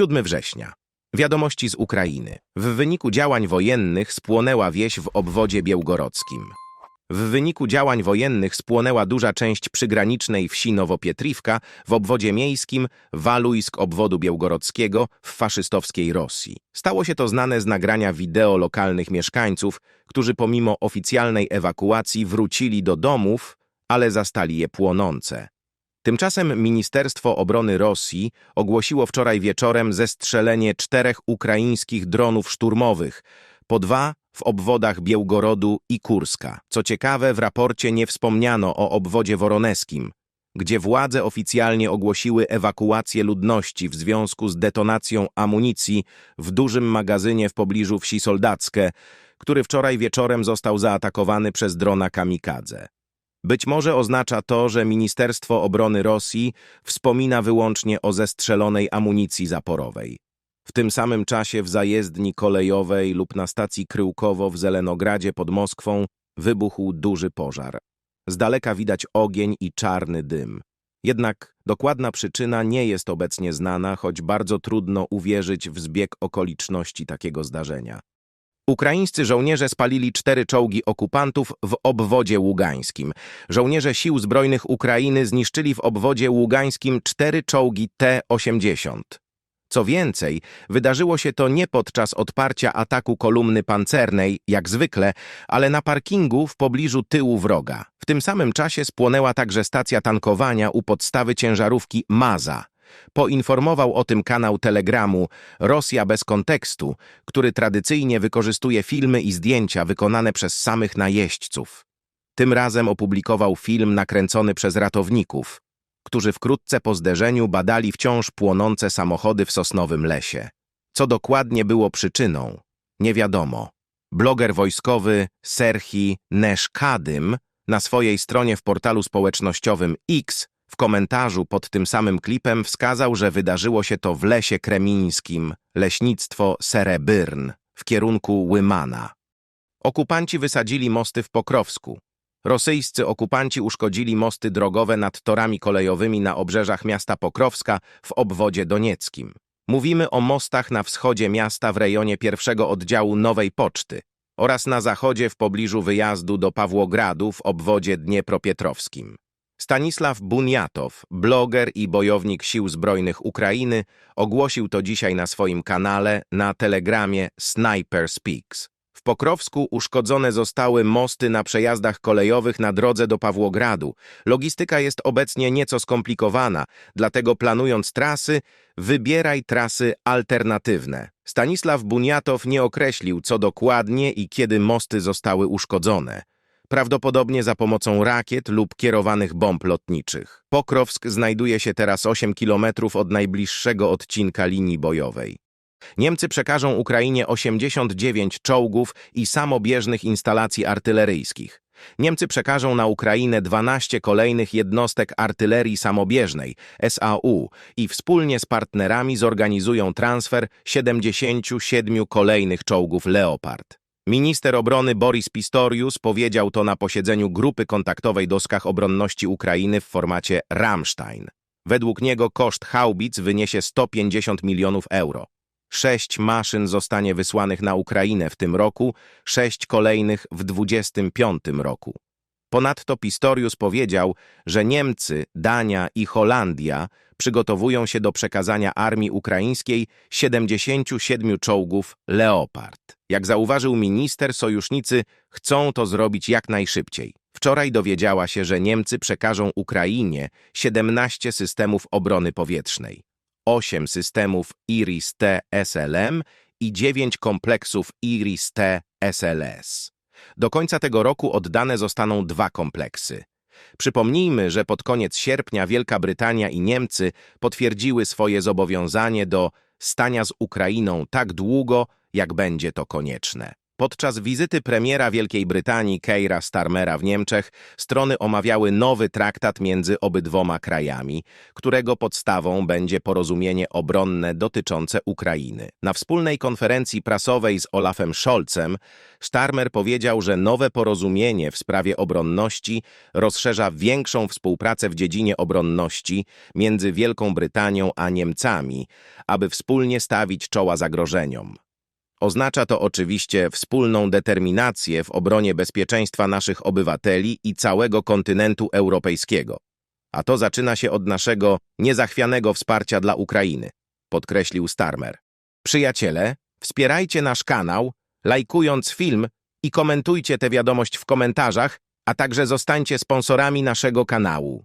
7 września. Wiadomości z Ukrainy. W wyniku działań wojennych spłonęła wieś w obwodzie białgorodzkim. W wyniku działań wojennych spłonęła duża część przygranicznej wsi Nowopietriwka w obwodzie miejskim Walujsk obwodu białgorodzkiego w faszystowskiej Rosji. Stało się to znane z nagrania wideo lokalnych mieszkańców, którzy pomimo oficjalnej ewakuacji wrócili do domów, ale zastali je płonące. Tymczasem Ministerstwo Obrony Rosji ogłosiło wczoraj wieczorem zestrzelenie czterech ukraińskich dronów szturmowych, po dwa w obwodach Białgorodu i Kurska. Co ciekawe, w raporcie nie wspomniano o obwodzie woroneskim, gdzie władze oficjalnie ogłosiły ewakuację ludności w związku z detonacją amunicji w dużym magazynie w pobliżu wsi Soldackie, który wczoraj wieczorem został zaatakowany przez drona kamikadze. Być może oznacza to, że Ministerstwo Obrony Rosji wspomina wyłącznie o zestrzelonej amunicji zaporowej. W tym samym czasie w zajezdni kolejowej lub na stacji Kryłkowo w Zelenogradzie pod Moskwą wybuchł duży pożar. Z daleka widać ogień i czarny dym. Jednak dokładna przyczyna nie jest obecnie znana, choć bardzo trudno uwierzyć w zbieg okoliczności takiego zdarzenia. Ukraińscy żołnierze spalili cztery czołgi okupantów w obwodzie ługańskim. Żołnierze sił zbrojnych Ukrainy zniszczyli w obwodzie ługańskim cztery czołgi T-80. Co więcej, wydarzyło się to nie podczas odparcia ataku kolumny pancernej, jak zwykle, ale na parkingu w pobliżu tyłu wroga. W tym samym czasie spłonęła także stacja tankowania u podstawy ciężarówki Maza. Poinformował o tym kanał Telegramu Rosja bez kontekstu, który tradycyjnie wykorzystuje filmy i zdjęcia wykonane przez samych najeźdźców. Tym razem opublikował film nakręcony przez ratowników, którzy wkrótce po zderzeniu badali wciąż płonące samochody w sosnowym lesie. Co dokładnie było przyczyną, nie wiadomo. Bloger wojskowy Serhi Neszkadym na swojej stronie w portalu społecznościowym X w komentarzu pod tym samym klipem wskazał, że wydarzyło się to w lesie kremińskim, leśnictwo Serebyrn, w kierunku Łymana. Okupanci wysadzili mosty w Pokrowsku. Rosyjscy okupanci uszkodzili mosty drogowe nad torami kolejowymi na obrzeżach miasta Pokrowska w obwodzie donieckim. Mówimy o mostach na wschodzie miasta w rejonie pierwszego oddziału Nowej Poczty oraz na zachodzie w pobliżu wyjazdu do Pawłogradu w obwodzie Dniepropietrowskim. Stanisław Buniatow, bloger i bojownik Sił Zbrojnych Ukrainy, ogłosił to dzisiaj na swoim kanale na telegramie Sniper Speaks. W Pokrowsku uszkodzone zostały mosty na przejazdach kolejowych na drodze do Pawłogradu. Logistyka jest obecnie nieco skomplikowana, dlatego planując trasy, wybieraj trasy alternatywne. Stanisław Buniatow nie określił, co dokładnie i kiedy mosty zostały uszkodzone prawdopodobnie za pomocą rakiet lub kierowanych bomb lotniczych. Pokrowsk znajduje się teraz 8 km od najbliższego odcinka linii bojowej. Niemcy przekażą Ukrainie 89 czołgów i samobieżnych instalacji artyleryjskich. Niemcy przekażą na Ukrainę 12 kolejnych jednostek artylerii samobieżnej SAU i wspólnie z partnerami zorganizują transfer 77 kolejnych czołgów Leopard. Minister obrony Boris Pistorius powiedział to na posiedzeniu grupy kontaktowej do skach obronności Ukrainy w formacie Rammstein. Według niego koszt haubic wyniesie 150 milionów euro. Sześć maszyn zostanie wysłanych na Ukrainę w tym roku, sześć kolejnych w 25 roku. Ponadto Pistorius powiedział, że Niemcy, Dania i Holandia przygotowują się do przekazania armii ukraińskiej 77 czołgów Leopard. Jak zauważył minister, sojusznicy chcą to zrobić jak najszybciej. Wczoraj dowiedziała się, że Niemcy przekażą Ukrainie 17 systemów obrony powietrznej, 8 systemów IRIS-T SLM i 9 kompleksów IRIS-T SLS. Do końca tego roku oddane zostaną dwa kompleksy. Przypomnijmy, że pod koniec sierpnia Wielka Brytania i Niemcy potwierdziły swoje zobowiązanie do stania z Ukrainą tak długo, jak będzie to konieczne. Podczas wizyty premiera Wielkiej Brytanii Keira Starmera w Niemczech strony omawiały nowy traktat między obydwoma krajami, którego podstawą będzie porozumienie obronne dotyczące Ukrainy. Na wspólnej konferencji prasowej z Olafem Scholzem Starmer powiedział, że nowe porozumienie w sprawie obronności rozszerza większą współpracę w dziedzinie obronności między Wielką Brytanią a Niemcami, aby wspólnie stawić czoła zagrożeniom. Oznacza to oczywiście wspólną determinację w obronie bezpieczeństwa naszych obywateli i całego kontynentu europejskiego. A to zaczyna się od naszego niezachwianego wsparcia dla Ukrainy, podkreślił Starmer. Przyjaciele, wspierajcie nasz kanał, lajkując film i komentujcie tę wiadomość w komentarzach, a także zostańcie sponsorami naszego kanału.